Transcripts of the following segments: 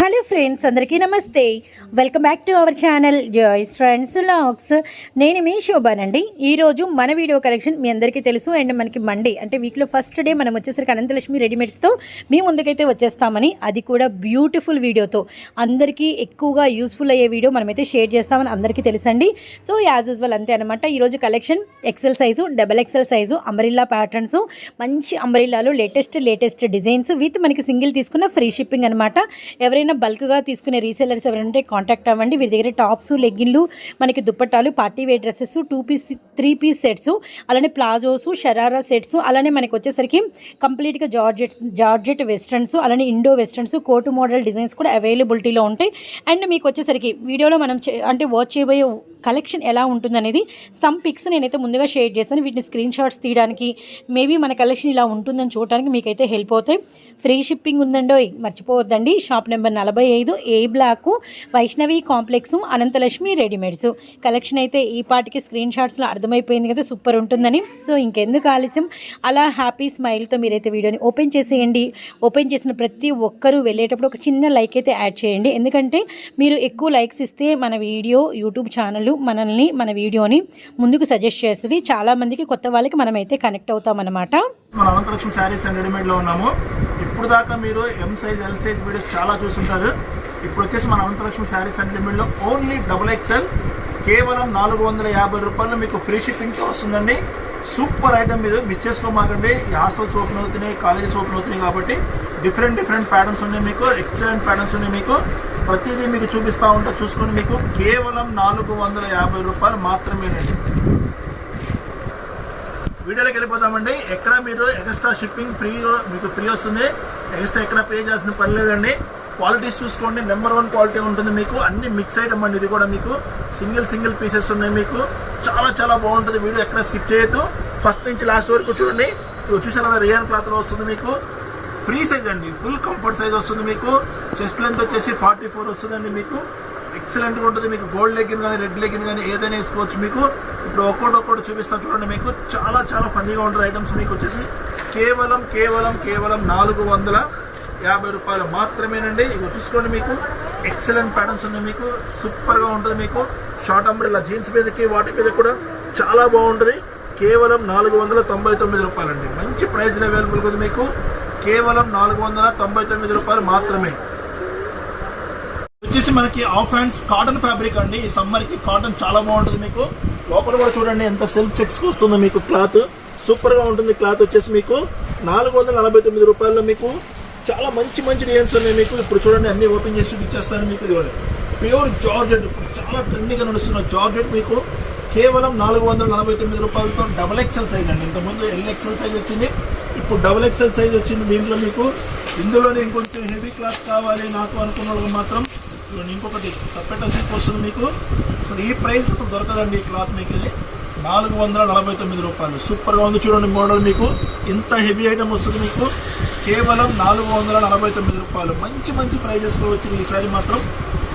Hello friends అందరికీ నమస్తే. Welcome back to our channel Joyce friends లాక్స్ నేను మీ శోభానండి. ఈరోజు మన వీడియో కలెక్షన్ మీ అందరికీ తెలుసు. అండ్ మనకి మండే అంటే వీక్లో ఫస్ట్ డే మనం వచ్చేసరికి అనంతలక్ష్మి రెడీమేడ్స్తో మీ ముందుకైతే వచ్చేస్తామని అది కూడా బ్యూటిఫుల్ వీడియోతో అందరికీ ఎక్కువగా యూస్ఫుల్ అయ్యే వీడియో మనమైతే షేర్ చేస్తామని అందరికీ తెలుసండి. సో యాజ్ యూజువల్ అంతే అనమాట ఈరోజు collection XL size double XL size umbrella patterns మంచి అంబరిల్లాలో లేటెస్ట్ లేటెస్ట్ డిజైన్స్ విత్ మనకి సింగిల్ తీసుకున్న ఫ్రీ షిప్పింగ్ అనమాట ఎవరైనా బల్క్గా తీసుకునే రీసెలర్స్ ఎవరైనా కాంటాక్ట్ అవ్వండి. వీరి దగ్గర టాప్స్ లెగ్గిన్లు మనకి దుప్పట్టాలు party wear dresses two piece three piece sets అలానే ప్లాజోస్ షరారా సెట్స్ అలానే మనకి వచ్చేసరికి కంప్లీట్గా జార్జెట్ జార్జెట్ వెస్ట్రన్స్ అలానే Indo westerns coat model designs కూడా అవైలబిలిటీలో ఉంటాయి. అండ్ మీకు వచ్చేసరికి వీడియోలో మనం చే- అంటే వాచ్ చేయబోయే కలెక్షన్ ఎలా ఉంటుందనేది సమ్ పిక్స్ నేనైతే ముందుగా షేర్ చేస్తాను. వీటిని స్క్రీన్ షాట్స్ తీయడానికి మేబీ మన కలెక్షన్ ఇలా ఉంటుందని చూడడానికి మీకైతే హెల్ప్ అవుతాయి. ఫ్రీ షిప్పింగ్ ఉందండో మర్చిపోవద్దండి. షాప్ నెంబర్ నలభై ఐదు A block Vaishnavi complex Anantalakshmi readymades. Collection అయితే ఈ పాటికి స్క్రీన్ షాట్స్లో అర్థమైపోయింది కదా సూపర్ ఉంటుందని. సో ఇంకెందుకు ఆలస్యం? అలా హ్యాపీ స్మైల్తో మీరైతే వీడియోని ఓపెన్ చేసేయండి. ఓపెన్ చేసిన ప్రతి ఒక్కరూ వెళ్ళేటప్పుడు ఒక చిన్న లైక్ అయితే యాడ్ చేయండి. ఎందుకంటే మీరు ఎక్కువ లైక్స్ ఇస్తే మన వీడియో యూట్యూబ్ ఛానల్ మనల్ని మన వీడియోని ముందుకు సజెస్ట్ చేస్తుంది. చాలామందికి కొత్త వాళ్ళకి మనమైతే కనెక్ట్ అవుతామన్నమాట. మన అనంతలక్ష్మి శారీస్ అండ్ రెడీమేడ్లో ఉన్నాము. ఇప్పుడు దాకా మీరు M size L size videos చాలా చూసుంటారు. ఇప్పుడు వచ్చేసి మన అనంతలక్ష్మి శారీస్ అండ్ లిమిట్లో ఓన్లీ డబుల్ ఎక్స్ఎల్ కేవలం నాలుగు వందల యాభై రూపాయలు మీకు ఫ్రీ షిప్పింగ్తో వస్తుందండి. సూపర్ ఐటమ్ మీరు మిస్ చేసుకోమాకండి. ఈ హాస్టల్స్ ఓపెన్ అవుతున్నాయి కాలేజెస్ ఓపెన్ అవుతున్నాయి కాబట్టి డిఫరెంట్ డిఫరెంట్ ప్యాటర్న్స్ ఉన్నాయి మీకు ఎక్సలెంట్ ప్యాటర్న్స్ ఉన్నాయి మీకు. ప్రతిదీ మీకు చూపిస్తా ఉంటా చూసుకొని మీకు కేవలం నాలుగు వందల యాభై రూపాయలు మాత్రమేనండి. వీడియోలోకి వెళ్ళిపోతామండి. ఎక్కడ మీరు ఎక్స్ట్రా షిప్పింగ్ ఫ్రీ మీకు ఫ్రీ వస్తుంది ఎక్స్ట్రా ఎక్కడ పే చేయాల్సిన పని లేదండి. క్వాలిటీస్ చూసుకోండి. నెంబర్ వన్ క్వాలిటీ ఉంటుంది మీకు. అన్ని మిక్స్ ఐటమ్ అండి. ఇది కూడా మీకు. సింగిల్ సింగిల్ పీసెస్ ఉన్నాయి మీకు. చాలా చాలా బాగుంటుంది. వీడియో ఎక్కడ స్కిప్ చేయొద్దు. ఫస్ట్ నుంచి లాస్ట్ వరకు చూడండి. చూసారా చూసారు రియన్ క్లాత్లో వస్తుంది మీకు. ఫ్రీ సైజ్ అండి. ఫుల్ కంఫర్ట్ సైజ్ వస్తుంది మీకు. చెస్ట్ లెంత్ వచ్చేసి ఫార్టీ ఫోర్ వస్తుందండి మీకు. ఎక్సలెంట్గా ఉంటుంది. మీకు గోల్డ్ లెగ్గిన్ కానీ రెడ్ లెగ్గిన్ కానీ ఏదైనా వేసుకోవచ్చు మీకు. ఇప్పుడు ఒక్కోటి ఒక్కోటి చూపిస్తాను చూడండి మీకు. చాలా చాలా ఫన్నీగా ఉంటుంది ఐటమ్స్ మీకు వచ్చేసి కేవలం కేవలం కేవలం నాలుగు వందల యాభై రూపాయలు మాత్రమేనండి. ఇవి చూసుకోండి మీకు. ఎక్సలెంట్ ప్యాటర్న్స్ ఉన్నాయి మీకు. సూపర్గా ఉంటుంది మీకు. షార్ట్ అంబ్రెల్లా జీన్స్ మీదకి వాటి మీద కూడా చాలా బాగుంటుంది. కేవలం నాలుగు వందల తొంభై తొమ్మిది రూపాయలండి. మంచి ప్రైస్ అవైలబుల్ ఉంది మీకు. కేవలం నాలుగు వందల తొంభై తొమ్మిది రూపాయలు మాత్రమే. వచ్చేసి మనకి ఆఫ్ హ్యాండ్స్ కాటన్ ఫ్యాబ్రిక్ అండి. ఈ సమ్మర్కి కాటన్ చాలా బాగుంటుంది మీకు. లోపల కూడా చూడండి ఎంత సెల్ఫ్ చెక్స్ వస్తుందో మీకు క్లాత్ సూపర్గా ఉంటుంది క్లాత్ వచ్చేసి మీకు. నాలుగు వందల నలభై తొమ్మిది రూపాయల్లో మీకు చాలా మంచి మంచి డిజైన్స్ ఉన్నాయి మీకు. ఇప్పుడు చూడండి అన్ని ఓపెన్ చేసి చూపించేస్తాను మీకు ఇదిగోండి. ప్యూర్ జార్జెట్ చాలా ట్రెండింగ్గా నడుస్తున్న జార్జెట్ మీకు. కేవలం నాలుగు వందల నలభై తొమ్మిది రూపాయలతో డబల్ ఎక్సెల్ సైజ్ అండి. ఇంతకుముందు ఎల్ ఎక్సెల్ సైజ్ వచ్చింది ఇప్పుడు డబల్ ఎక్సెల్ సైజ్ వచ్చింది దీంట్లో మీకు. ఇందులోనే ఇంకొంచెం హెవీ క్లాత్ కావాలి నాకు అనుకున్న మాత్రం. ఇంకొకటి తప్పెట సిల్క్ వస్తుంది మీకు. అసలు ఈ ప్రైస్ అసలు దొరకదండి ఈ క్లాత్ మీకు ఇది. నాలుగు వందల నలభై తొమ్మిది రూపాయలు. సూపర్గా ఉంది చూడండి మోడల్ మీకు. ఇంత హెవీ ఐటమ్ వస్తుంది మీకు. కేవలం నాలుగు వందల నలభై తొమ్మిది రూపాయలు. మంచి మంచి ప్రైజెస్లో వచ్చింది ఈసారి మాత్రం.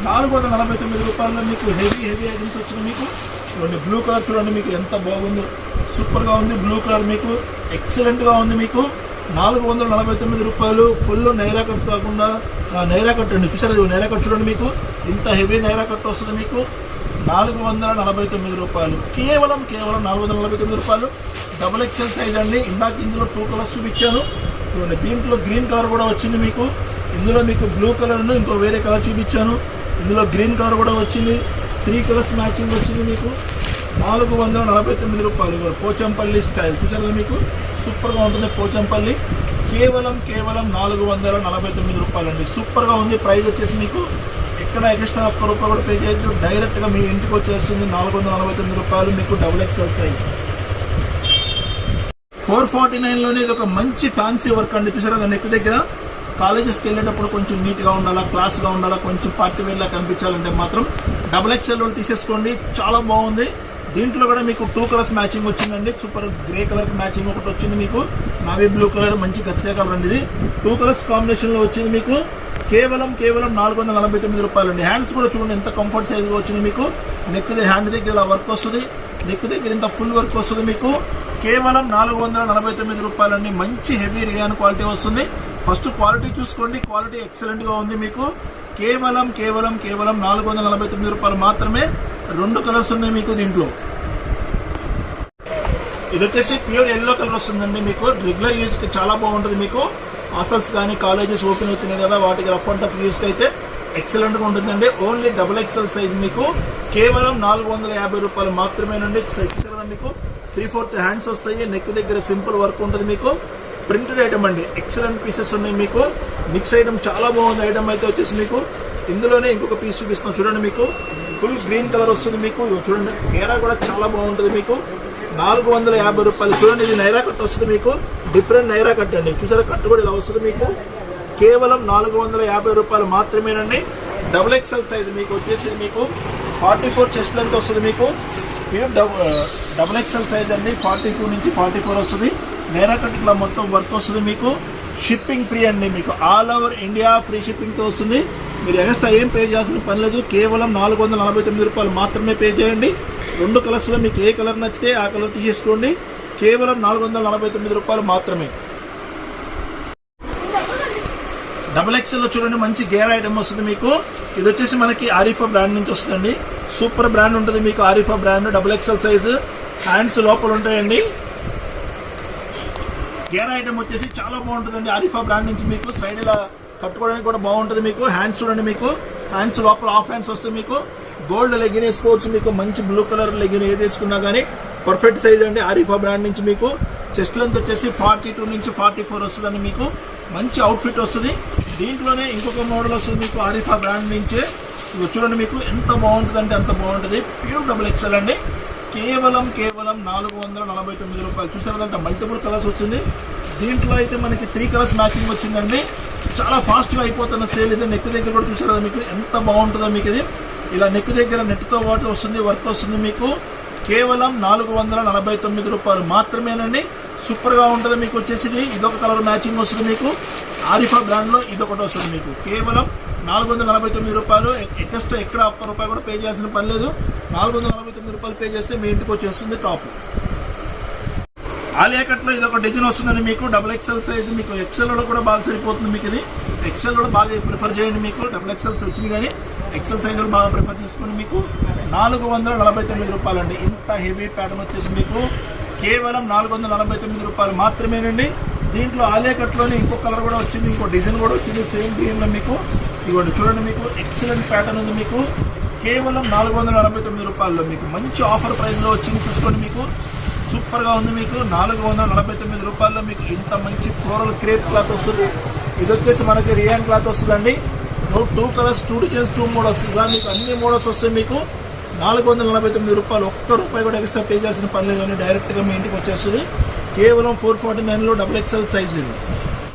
నాలుగు వందల నలభై తొమ్మిది రూపాయల్లో మీకు హెవీ హెవీ ఐటమ్స్ వచ్చినాయి మీకు. చూడండి బ్లూ కలర్ చూడండి మీకు ఎంత బాగుందో. సూపర్గా ఉంది బ్లూ కలర్ మీకు. ఎక్సలెంట్గా ఉంది మీకు. నాలుగు వందల నలభై తొమ్మిది రూపాయలు. ఫుల్ నైరా కట్ కాకుండా నైరా కట్ అండి చూసారు ఇది నైరా చూడండి మీకు. ఇంత హెవీ నైరా కట్ వస్తుంది మీకు. నాలుగు వందల నలభై తొమ్మిది రూపాయలు. కేవలం కేవలం నాలుగు వందల నలభై తొమ్మిది రూపాయలు. డబుల్ ఎక్సెల్ సైజ్ అండి. ఇందాక ఇందులో టూ కలర్స్ చూపించాను. చూడండి దీంట్లో గ్రీన్ కలర్ కూడా వచ్చింది మీకు. ఇందులో మీకు బ్లూ కలర్ను ఇంకో వేరే కలర్ చూపించాను. ఇందులో గ్రీన్ కలర్ కూడా వచ్చింది. త్రీ కలర్స్ మ్యాచింగ్ వచ్చింది మీకు. నాలుగు వందల నలభై తొమ్మిది రూపాయలు. పోచంపల్లి స్టైల్ చూసారు మీకు? సూపర్గా ఉంటుంది పోచంపల్లి. కేవలం కేవలం నాలుగు వందల నలభై తొమ్మిది రూపాయలు అండి సూపర్గా ఉంది. ప్రైస్ వచ్చేసి మీకు ఎక్కడ ఎక్స్ట్రా ఒక్క రూపాయి కూడా పే చేయొచ్చు డైరెక్ట్గా మీ ఇంటికి వచ్చేస్తుంది నాలుగు వందల నలభై తొమ్మిది రూపాయలు మీకు double XL size four forty నైన్లోనే ఇది ఒక మంచి ఫ్యాన్సీ వర్క్ అండి. చూసారా? దాని నెక్ దగ్గర కాలేజెస్కి వెళ్ళేటప్పుడు కొంచెం నీట్గా ఉండాలా క్లాస్గా ఉండాలా కొంచెం పార్టీ వేర్లా కనిపించాలంటే మాత్రం డబుల్ ఎక్స్ఎల్ తీసేసుకోండి. చాలా బాగుంది. దీంట్లో కూడా మీకు టూ కలర్స్ మ్యాచింగ్ వచ్చిందండి. సూపర్ గ్రే కలర్ మ్యాచింగ్ ఒకటి వచ్చింది మీకు. నావీ బ్లూ కలర్ మంచి గచ్చకాయ కలర్ అండి ఇది. టూ కలర్స్ కాంబినేషన్లో వచ్చింది మీకు. కేవలం కేవలం నాలుగు వందల నలభై తొమ్మిది రూపాయలు అండి హ్యాండ్స్ కూడా చూడండి ఎంత కంఫర్ట్ సైజ్గా వచ్చింది మీకు. నెక్ హ్యాండ్ దగ్గర ఇలా వర్క్ వస్తుంది. నెక్ దగ్గర ఇంత ఫుల్ వర్క్ వస్తుంది మీకు. కేవలం నాలుగు వందల నలభై తొమ్మిది రూపాయలండి. మంచి హెవీ రియాన్ క్వాలిటీ వస్తుంది. ఫస్ట్ క్వాలిటీ చూసుకోండి. క్వాలిటీ ఎక్సలెంట్గా ఉంది మీకు. కేవలం కేవలం కేవలం నాలుగు వందల నలభై తొమ్మిది రూపాయలు మాత్రమే రెండు కలర్స్ ఉన్నాయి మీకు దీంట్లో. ఇది వచ్చేసి ప్యూర్ ఎల్లో కలర్ వస్తుందండి మీకు. రెగ్యులర్ యూజ్కి చాలా బాగుంటుంది మీకు. హాస్టల్స్ కానీ కాలేజెస్ ఓపెన్ అవుతున్నాయి కదా వాటికి రఫ్ అండ్ టఫ్ యూస్కి అయితే ఎక్సలెంట్గా ఉంటుందండి. ఓన్లీ డబుల్ ఎక్సెల్ సైజ్ మీకు. కేవలం నాలుగు వందల యాభై రూపాయలు మాత్రమేనండి. సెట్ కదా మీకు? త్రీ ఫోర్త్ హ్యాండ్స్ వస్తాయి. నెక్ దగ్గర సింపుల్ వర్క్ ఉంటుంది మీకు. ప్రింటెడ్ ఐటమ్ అండి. ఎక్సలెంట్ పీసెస్ ఉన్నాయి మీకు. మిక్స్ ఐటమ్ చాలా బాగుంది. ఐటమ్ అయితే వచ్చేసి మీకు. ఇందులోనే ఇంకొక పీస్ చూపిస్తున్నాం. చూడండి మీకు. ఫుల్ గ్రీన్ కలర్ వస్తుంది మీకు. చూడండి గేరా కూడా చాలా బాగుంటుంది మీకు. నాలుగు వందల యాభై రూపాయలు. చూడండి ఇది నైరా కట్ వస్తుంది మీకు. డిఫరెంట్ నైరా కట్ అండి. చూసారా కట్ కూడా ఇలా వస్తుంది మీకు. కేవలం నాలుగు వందల యాభై రూపాయలు మాత్రమేనండి. డబుల్ ఎక్స్ఎల్ సైజ్ మీకు వచ్చేసి మీకు. ఫార్టీ ఫోర్ చెస్ట్ లెంత్ వస్తుంది మీకు. ఇది డబుల్ ఎక్స్ఎల్ సైజ్ అండి. ఫార్టీ టూ నుంచి ఫార్టీ ఫోర్ వస్తుంది. నైరా కట్ ఇట్లా మొత్తం వర్క్ వస్తుంది మీకు. షిప్పింగ్ ఫ్రీ అండి మీకు. ఆల్ ఓవర్ ఇండియా ఫ్రీ షిప్పింగ్తో వస్తుంది. మీరు ఎక్స్ట్రా ఏం పే చేయాల్సిన పని లేదు. కేవలం నాలుగు వందల నలభై తొమ్మిది రూపాయలు మాత్రమే పే చేయండి. రెండు కలర్స్లో మీకు ఏ కలర్ నచ్చితే ఆ కలర్ తీసేసుకోండి. కేవలం నాలుగు వందల నలభై తొమ్మిది రూపాయలు మాత్రమే. డబుల్ ఎక్స్ఎల్లో చూడండి మంచి గేర్ ఐటమ్ వస్తుంది మీకు. ఇది వచ్చేసి మనకి ఆరిఫా బ్రాండ్ నుంచి వస్తుందండి. సూపర్ బ్రాండ్ ఉంటుంది మీకు Arifa brand double XL size hands లోపల ఉంటాయండి. గేర్ ఐటమ్ వచ్చేసి చాలా బాగుంటుందండి ఆరిఫా బ్రాండ్ నుంచి మీకు. సైడ్ ఇలా కట్టుకోవడానికి కూడా బాగుంటుంది మీకు. హ్యాండ్స్ చూడండి మీకు. హ్యాండ్స్ లోపల ఆఫ్ హ్యాండ్స్ వస్తుంది మీకు. గోల్డ్ లెగిన్ వేసుకోవచ్చు మీకు. మంచి బ్లూ కలర్ లెగిన్ ఏది వేసుకున్నా కానీ పర్ఫెక్ట్ సైజ్ అండి. ఆరిఫా బ్రాండ్ నుంచి మీకు. చెస్ట్ లెంత్ వచ్చేసి ఫార్టీ టూ నుంచి ఫార్టీ ఫోర్ వస్తుందండి మీకు. మంచి అవుట్ఫిట్ వస్తుంది. దీంట్లోనే ఇంకొక మోడల్ వస్తుంది మీకు ఆరిఫా బ్రాండ్ నుంచే. చూడండి మీకు ఎంత బాగుంటుంది అంటే అంత బాగుంటుంది. ప్యూర్ డబుల్ ఎక్సెల్ అండి. కేవలం కేవలం నాలుగు వందల నలభై తొమ్మిది రూపాయలు. చూసారంటే మల్టిపుల్ కలర్స్ వచ్చింది. దీంట్లో అయితే మనకి త్రీ కలర్స్ మ్యాచింగ్ వచ్చిందండి. చాలా ఫాస్ట్గా అయిపోతున్న సేల్ ఇది. నెక్ దగ్గర కూడా చూసారు మీకు? ఎంత బాగుంటుందో మీకు ఇది. ఇలా నెక్ దగ్గర నెట్తో పాటు వస్తుంది వర్క్ వస్తుంది మీకు. కేవలం నాలుగు వందల నలభై తొమ్మిది రూపాయలు మాత్రమేనండి. సూపర్గా ఉంటుంది మీకు వచ్చేసి ఇది ఇదొక కలర్ మ్యాచింగ్ వస్తుంది మీకు. ఆరిఫా బ్రాండ్లో ఇదొకటి వస్తుంది మీకు. కేవలం నాలుగు వందల నలభై తొమ్మిది రూపాయలు. ఎక్స్ట్రా ఎక్కడ ఒక్క రూపాయి కూడా పే చేయాల్సిన పని లేదు. నాలుగు వందల నలభై తొమ్మిది రూపాయలు పే చేస్తే మీ ఇంటికి వచ్చేస్తుంది టాప్ ఆలియా కట్లో ఇది ఒక డిజైన్ వస్తుందండి మీకు. డబుల్ ఎక్సెల్ సైజ్ మీకు. ఎక్సెల్లో కూడా బాగా సరిపోతుంది మీకు ఇది. ఎక్సెల్లో కూడా బాగా ప్రిఫర్ చేయండి మీకు. డబుల్ ఎక్సెల్స్ వచ్చింది కానీ ఎక్సెల్ సైజ్ బాగా ప్రిఫర్ చేసుకోండి మీకు. నాలుగు వందల నలభై తొమ్మిది రూపాయలు అండి ఇంత హెవీ ప్యాటర్న్ వచ్చేసి మీకు. కేవలం నాలుగు వందల నలభై తొమ్మిది రూపాయలు మాత్రమేనండి. దీంట్లో ఆలియా కట్లోనే ఇంకో కలర్ కూడా వచ్చింది ఇంకో డిజైన్ కూడా వచ్చింది సేమ్ డిజైన్లో మీకు. ఇవ్వండి చూడండి మీకు ఎక్సలెంట్ ప్యాటర్న్ ఉంది మీకు. కేవలం నాలుగు వందల నలభై తొమ్మిది రూపాయల్లో మీకు మంచి ఆఫర్ ప్రైస్లో వచ్చింది చూసుకోండి మీకు. సూపర్గా ఉంది మీకు నాలుగు వందల నలభై తొమ్మిది రూపాయల్లో మీకు ఇంత మంచి ఫ్లోరల్ క్రేప్ క్లాత్ వస్తుంది. ఇది వచ్చేసి మనకి రియాన్ క్లాత్ వస్తుందండి. Two colours two designs two models ఇలా మీకు అన్ని మోడల్స్ వస్తాయి మీకు. నాలుగు వందల నలభై తొమ్మిది రూపాయలు ఒక్క రూపాయి కూడా ఎక్స్ట్రా పే చేసిన పని లేదు. కానీ డైరెక్ట్గా మీ ఇంటికి వచ్చేస్తుంది. కేవలం ఫోర్ ఫార్టీ నైన్లో డబుల్ ఎక్స్ఎల్ సైజ్ ఇది.